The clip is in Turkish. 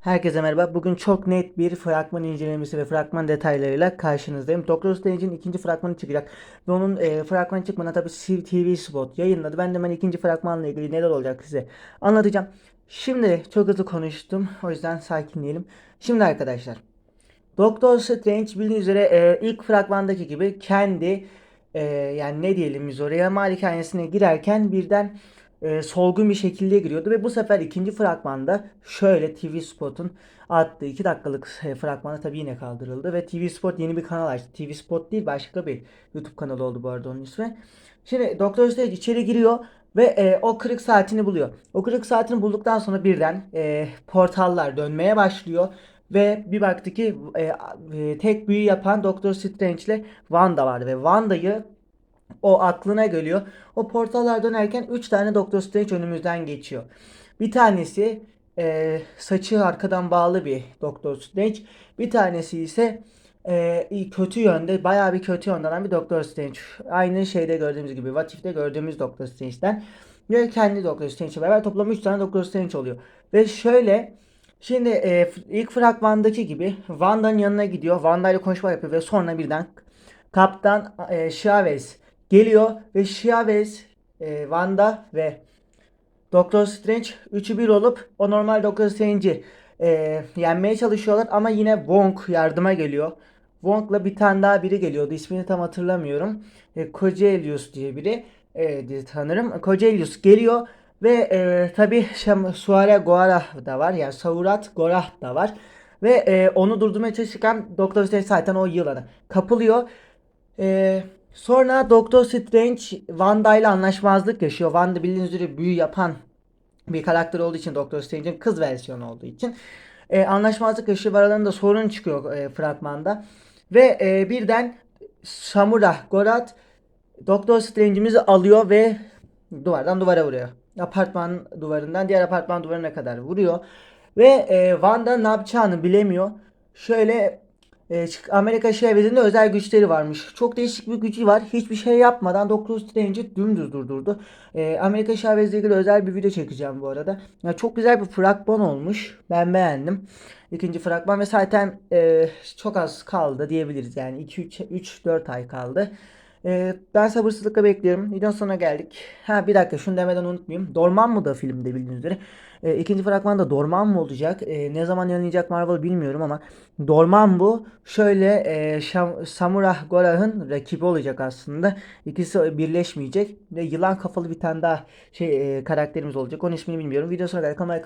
Herkese merhaba. Bugün çok net bir fragman incelemesi ve fragman detaylarıyla karşınızdayım. Doctor Strange'in ikinci fragmanı çıkacak. Ve onun e, fragmanı çıkmadan tabii TV Spot yayınladı. Ben de hemen ikinci fragmanla ilgili neler olacak size anlatacağım. Şimdi çok hızlı konuştum. O yüzden sakinleyelim. Şimdi arkadaşlar. Doctor Strange bildiğiniz üzere e, ilk fragmandaki gibi kendi e, yani ne diyelim biz oraya malikanesine girerken birden e, solgun bir şekilde giriyordu ve bu sefer ikinci fragmanda şöyle TV Spot'un attığı 2 dakikalık e, fragmanda tabii yine kaldırıldı ve TV Spot yeni bir kanal açtı. TV Spot değil başka bir YouTube kanalı oldu bu arada onun ismi. Şimdi Doktor Strange içeri giriyor ve e, o kırık saatini buluyor. O kırık saatini bulduktan sonra birden e, portallar dönmeye başlıyor. Ve bir baktı ki e, e, tek büyü yapan Doktor Strange ile Wanda vardı ve Wanda'yı o aklına geliyor. O portallar dönerken 3 tane Doktor Strange önümüzden geçiyor. Bir tanesi e, saçı arkadan bağlı bir Doktor Strange. Bir tanesi ise e, kötü yönde, bayağı bir kötü yönden bir Doktor Strange. Aynı şeyde gördüğümüz gibi, What If'te gördüğümüz Doktor Strange'den. Ve kendi Doktor Strange'le beraber toplam 3 tane Doktor Strange oluyor. Ve şöyle Şimdi e, ilk fragmandaki gibi Wanda'nın yanına gidiyor. Wanda ile konuşma yapıyor ve sonra birden Kaptan e, Chavez geliyor ve Chavez, e, Wanda ve Doctor Strange 3'ü 1 olup o normal Doctor Strange'i e, yenmeye çalışıyorlar ama yine Wong yardıma geliyor. Wong'la bir tane daha biri geliyordu. İsmini tam hatırlamıyorum. E, Cogelius diye biri e, diye tanırım. Cogelius geliyor ve e, tabi Suare Goara da var. Yani Saurat Gorah da var. Ve e, onu durdurmaya çalışırken Doctor Strange zaten o yılana kapılıyor. E, sonra Doctor Strange Wanda ile anlaşmazlık yaşıyor. Wanda bildiğiniz üzere büyü yapan bir karakter olduğu için Doctor Strange'in kız versiyonu olduğu için e, anlaşmazlık yaşıyor. Aralarında sorun çıkıyor e, fragmanda. Ve e, birden Samura Gorat Doktor Strange'imizi alıyor ve duvardan duvara vuruyor. Apartman duvarından diğer apartman duvarına kadar vuruyor. Ve e, Wanda ne yapacağını bilemiyor. Şöyle e, Amerika Şehriyesi'nde özel güçleri varmış. Çok değişik bir gücü var. Hiçbir şey yapmadan Doctor Strange'i dümdüz durdurdu. E, Amerika Şehriyesi'yle ilgili özel bir video çekeceğim bu arada. Ya çok güzel bir fragman olmuş. Ben beğendim. İkinci fragman ve zaten e, çok az kaldı diyebiliriz. Yani 2-3-4 ay kaldı. Ee, ben sabırsızlıkla bekliyorum. Videonun sonuna geldik. Ha bir dakika şunu demeden unutmayayım. Dorman mı da filmde bildiğiniz üzere. Ee, ikinci fragmanda Dorman mı olacak? Ee, ne zaman yayınlayacak Marvel bilmiyorum ama Dorman bu. Şöyle e, Şam, Samurah Gorah'ın rakibi olacak aslında. İkisi birleşmeyecek. Ve yılan kafalı bir tane daha şey e, karakterimiz olacak. Onun ismini bilmiyorum. Videonun sonuna geldik. Kanalıma